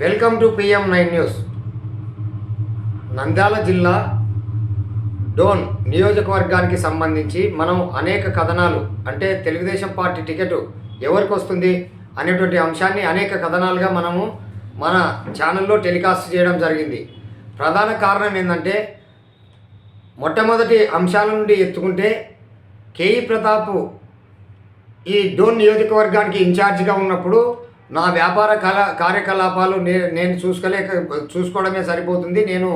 Welcome to PM nine news. Nandyal జిల్లా డోన్ నియోజకవర్గానికి సంబంధించి మనం అనేక కథనాలు అంటే తెలుగుదేశం పార్టీ టికెట్ ఎవరికి వస్తుంది అనేటువంటి అంశాన్ని అనేక కథనాలుగా మనము మన ఛానల్లో టెలికాస్ట్ చేయడం జరిగింది. ప్రధాన కారణం ఏంటంటే మొట్టమొదటి అంశాల నుండి ఎత్తుకుంటే కేఈ ప్రతాప్ ఈ డోన్ నియోజకవర్గానికి ఇన్ఛార్జిగా ఉన్నప్పుడు నా వ్యాపార కళ కార్యకలాపాలు నే నేను చూసుకోలేక చూసుకోవడమే సరిపోతుంది. నేను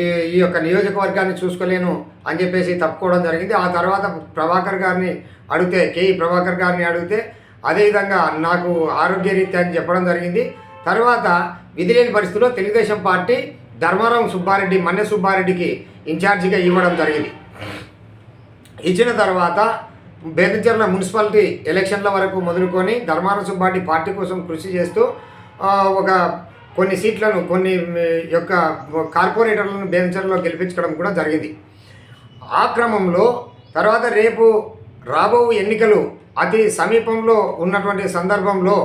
ఈ ఈ యొక్క నియోజకవర్గాన్ని చూసుకోలేను అని చెప్పేసి తప్పుకోవడం జరిగింది. ఆ తర్వాత ప్రభాకర్ గారిని అడిగితే కేఈ ప్రభాకర్ గారిని అడిగితే అదేవిధంగా నాకు ఆరోగ్యరీత్యా అని చెప్పడం జరిగింది. తర్వాత విధి లేని పరిస్థితుల్లో తెలుగుదేశం పార్టీ ధర్మారావు సుబ్బారెడ్డి మన్నె సుబ్బారెడ్డికి ఇన్ఛార్జిగా ఇవ్వడం జరిగింది. ఇచ్చిన తర్వాత బేదంచెర్ల మున్సిపాలిటీ ఎలక్షన్ల వరకు మొదలుకొని ధర్మాన సుబ్బాటి పార్టీ కోసం కృషి చేస్తూ ఒక కొన్ని సీట్లను కొన్ని యొక్క కార్పొరేటర్లను బేదంచెర్లలో గెలిపించడం కూడా జరిగింది. ఆ క్రమంలో తర్వాత రేపు రాబో ఎన్నికలు అతి సమీపంలో ఉన్నటువంటి సందర్భంలో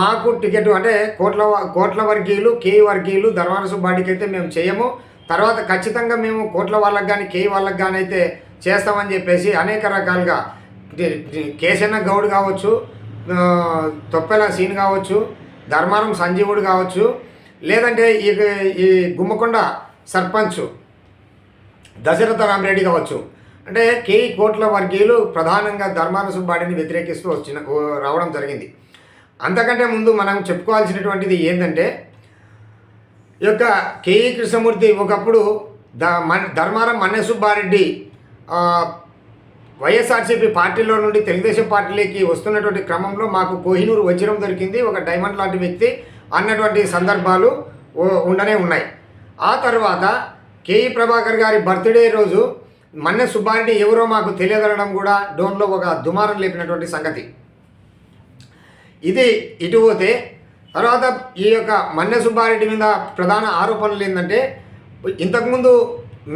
మాకు టికెట్ అంటే కోట్ల కోట్ల వర్గీయులు కే వర్గీయులు ధర్మాన సుబ్బాటికి అయితే మేము చేయము. తర్వాత ఖచ్చితంగా మేము కోట్ల వాళ్ళకి కానీ కే వాళ్ళకి కానీ అయితే చేస్తామని చెప్పేసి అనేక రకాలుగా కేశన్న గౌడ్ కావచ్చు తొప్పెల సీన్ కావచ్చు ధర్మారం సంజీవుడు కావచ్చు లేదంటే ఈ ఈ గుమ్మకొండ సర్పంచ్ దశరథ రామరెడ్డి కావచ్చు. అంటే కేఈ కోట్ల వర్గీయులు ప్రధానంగా ధర్మాన సుబ్బాడిని వ్యతిరేకిస్తూ వచ్చిన రావడం జరిగింది. అంతకంటే ముందు మనం చెప్పుకోవాల్సినటువంటిది ఏంటంటే ఈ యొక్క కేఈ కృష్ణమూర్తి ఒకప్పుడు ద మన ధర్మారం మన్నె సుబ్బారెడ్డి వైఎస్ఆర్సీపీ పార్టీలో నుండి తెలుగుదేశం పార్టీలోకి వస్తున్నటువంటి క్రమంలో మాకు కోహినూరు వజ్రం దొరికింది. ఒక డైమండ్ లాంటి వ్యక్తి అన్నటువంటి సందర్భాలు ఉండనే ఉన్నాయి. ఆ తర్వాత కేఈ ప్రభాకర్ గారి బర్త్డే రోజు మన్నె సుబ్బారెడ్డి ఎవరో మాకు తెలియదనడం కూడా డోన్లో ఒక దుమారం లేపినటువంటి సంగతి. ఇది ఇటు పోతే తర్వాత ఈ యొక్క మన్నె సుబ్బారెడ్డి మీద ప్రధాన ఆరోపణలు ఏంటంటే ఇంతకుముందు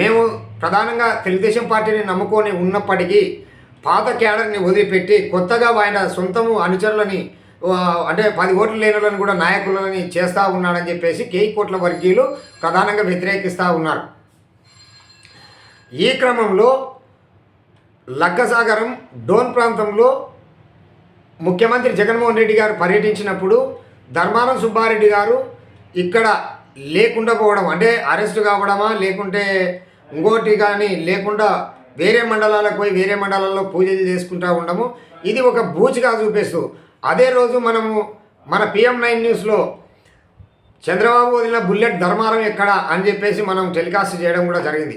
మేము ప్రధానంగా తెలుగుదేశం పార్టీని నమ్ముకొని ఉన్నప్పటికీ పాత క్యాడర్ని వదిలిపెట్టి కొత్తగా ఆయన సొంతము అనుచరులని అంటే పది ఓట్లు లేనులను కూడా నాయకులని చేస్తూ ఉన్నాడని చెప్పేసి కేయి కోట్ల వర్గీయులు ప్రధానంగా వ్యతిరేకిస్తూ ఉన్నారు. ఈ క్రమంలో లక్కసాగరం డోన్ ప్రాంతంలో ముఖ్యమంత్రి జగన్మోహన్ రెడ్డి గారు పర్యటించినప్పుడు ధర్మారం సుబ్బారెడ్డి గారు ఇక్కడ లేకుండా పోవడం అంటే అరెస్టు కావడమా లేకుంటే ఇంకోటి కానీ లేకుండా వేరే మండలాలకు పోయి వేరే మండలాల్లో పూజలు చేసుకుంటూ ఉండము. ఇది ఒక బూచిగా చూపిస్తూ అదే రోజు మనము మన పిఎం నైన్ న్యూస్లో చంద్రబాబు వదిలిన బుల్లెట్ ధర్మారం ఎక్కడ అని చెప్పేసి మనం టెలికాస్ట్ చేయడం కూడా జరిగింది.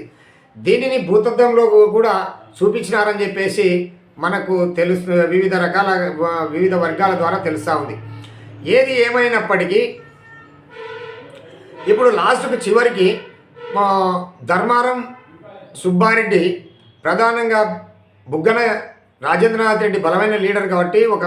దీనిని భూతత్వంలో కూడా చూపించినారని చెప్పేసి మనకు తెలుసు వివిధ రకాల వివిధ వర్గాల ద్వారా తెలుస్తూ ఉంది. ఏది ఏమైనప్పటికీ ఇప్పుడు లాస్ట్కు చివరికి మా ధర్మారం సుబ్బారెడ్డి ప్రధానంగా బుగ్గన రాజేంద్రనాథ్ రెడ్డి బలమైన లీడర్ కాబట్టి ఒక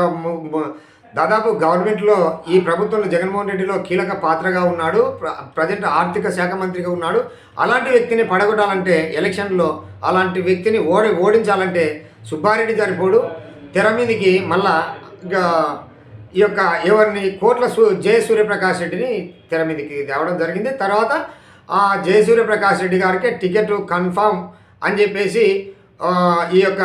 దాదాపు గవర్నమెంట్లో ఈ ప్రభుత్వంలో జగన్మోహన్ రెడ్డిలో కీలక పాత్రగా ఉన్నాడు ప్ర- ప్రజెంట్ ఆర్థిక శాఖ మంత్రిగా ఉన్నాడు. అలాంటి వ్యక్తిని పడగొట్టాలంటే ఎలక్షన్లో అలాంటి వ్యక్తిని ఓడి ఓడించాలంటే సుబ్బారెడ్డి సరిపోడు తెర మీదకి మళ్ళా ఇంకా ఈ యొక్క ఎవరిని కోట్ల సు జయ సూర్యప్రకాష్ రెడ్డిని తెర మీదకి తేవడం జరిగింది. తర్వాత ఆ జయ సూర్యప్రకాష్ రెడ్డి గారికి టికెట్ కన్ఫామ్ అని చెప్పేసి ఈ యొక్క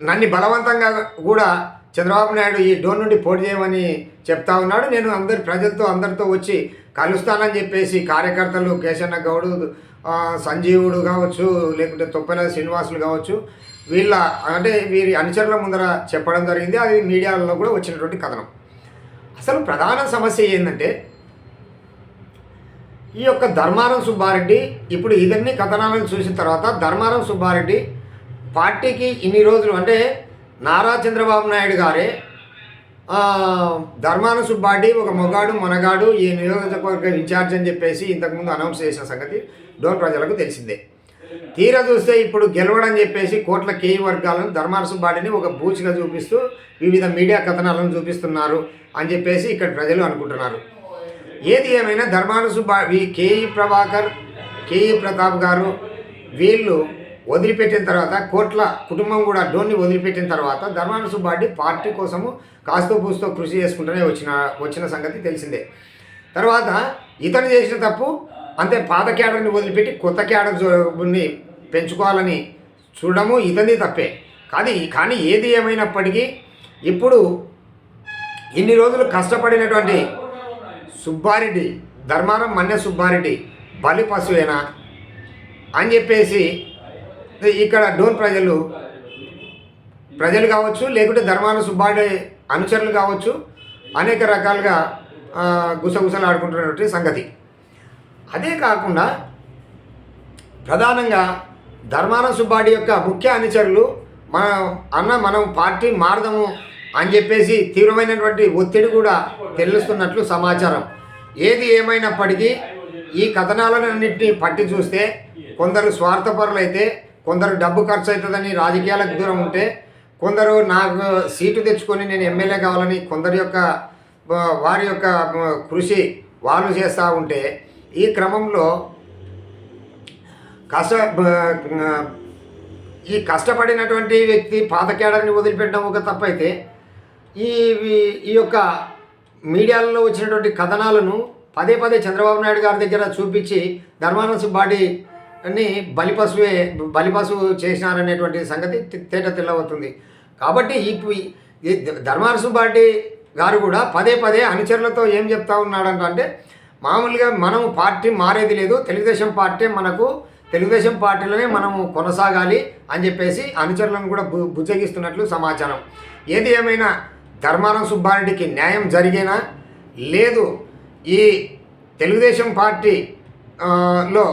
నన్ను బలవంతంగా కూడా చంద్రబాబు నాయుడు ఈ డోర్ నుండి పోటీ చేయమని చెప్తా ఉన్నాడు. నేను అందరి ప్రజలతో అందరితో వచ్చి కలుస్తానని చెప్పేసి కార్యకర్తలు కేశన్న గౌడు సంజీవుడు కావచ్చు లేకుంటే తొప్పెల శ్రీనివాసులు కావచ్చు వీళ్ళ అంటే వీరి అనుచరుల ముందర చెప్పడం జరిగింది. అది మీడియాలో కూడా వచ్చినటువంటి కథనం. అసలు ప్రధాన సమస్య ఏంటంటే ఈ యొక్క ధర్మారం సుబ్బారెడ్డి ఇప్పుడు ఇవన్నీ కథనాలను చూసిన తర్వాత ధర్మారం సుబ్బారెడ్డి పార్టీకి ఇన్ని రోజులు అంటే నారా చంద్రబాబు నాయుడు గారే ధర్మాన సుబ్బారెడ్డి ఒక మొగాడు మనగాడు ఈ నియోజకవర్గ ఇన్ఛార్జ్ అని చెప్పేసి ఇంతకుముందు అనౌన్స్ చేసిన సంగతి డోన్ ప్రజలకు తెలిసిందే. తీరా చూస్తే ఇప్పుడు గెలవడం చెప్పేసి కోట్ల కేయి వర్గాలను ధర్మాన సుబ్బారెడ్డిని ఒక బూచిగా చూపిస్తూ వివిధ మీడియా కథనాలను చూపిస్తున్నారు అని చెప్పేసి ఇక్కడ ప్రజలు అనుకుంటున్నారు. ఏది ఏమైనా ధర్మాన కేఈ ప్రభాకర్ కేఈ ప్రతాప్ గారు వీళ్ళు వదిలిపెట్టిన తర్వాత కోట్ల కుటుంబం కూడా డోన్ని వదిలిపెట్టిన తర్వాత ధర్మాన సుబ్బారెడ్డి పార్టీ కోసము కాస్తో పూస్తో కృషి చేసుకుంటూనే వచ్చిన వచ్చిన సంగతి తెలిసిందే. తర్వాత ఇతను చేసిన తప్పు అంతే పాత క్యాడర్ని వదిలిపెట్టి కొత్త క్యాడర్ని పెంచుకోవాలని చూడడము ఇతని తప్పే. కానీ కానీ ఏది ఏమైనప్పటికీ ఇప్పుడు ఇన్ని రోజులు కష్టపడినటువంటి సుబ్బారెడ్డి ధర్మారం మన్నె సుబ్బారెడ్డి బలి పశువేనా అని చెప్పేసి ఇక్కడ డోన్ ప్రజలు ప్రజలు కావచ్చు లేకుంటే ధర్మాన సుబ్బారెడ్డి అనుచరులు కావచ్చు అనేక రకాలుగా గుసగుసలు ఆడుకుంటున్నటువంటి సంగతి. అదే కాకుండా ప్రధానంగా ధర్మాన సుబ్బాడి యొక్క ముఖ్య అనుచరులు మన అన్న మనం పార్టీ మారదము అని చెప్పేసి తీవ్రమైనటువంటి ఒత్తిడి కూడా తెలుస్తున్నట్లు సమాచారం. ఏది ఏమైనప్పటికీ ఈ కథనాలన్నింటినీ పట్టి చూస్తే కొందరు స్వార్థపరులైతే కొందరు డబ్బు ఖర్చు అవుతుందని రాజకీయాలకు దూరం ఉంటే కొందరు నాకు సీటు తెచ్చుకొని నేను ఎమ్మెల్యే కావాలని కొందరి యొక్క వారి యొక్క కృషి వాళ్ళు చేస్తూ ఉంటే ఈ క్రమంలో కష్ట ఈ కష్టపడినటువంటి వ్యక్తి పాత కేడర్ని వదిలిపెట్టడం ఒక తప్పైతే ఈ- ఈ యొక్క మీడియాలలో వచ్చినటువంటి కథనాలను పదే పదే చంద్రబాబు నాయుడు గారి దగ్గర చూపించి ధర్మాన సుబ్బాడిని బలిపశువే బలిపశువు చేసినారనేటువంటి సంగతి తేట తెల్లవుతుంది కాబట్టి ఈ- ఈ ధర్మాన గారు కూడా పదే పదే అనుచరులతో ఏం చెప్తా ఉన్నాడంటే అంటే మామూలుగా మనం పార్టీ మారేది లేదు తెలుగుదేశం పార్టీ మనకు తెలుగుదేశం పార్టీలోనే మనము కొనసాగాలి అని చెప్పేసి అనుచరులను కూడా బు బుజ్జగిస్తున్నట్లు సమాచారం. ఏది ఏమైనా ధర్మానం సుబ్బారెడ్డికి న్యాయం జరిగేనా? లేదు. ఈ తెలుగుదేశం పార్టీ లో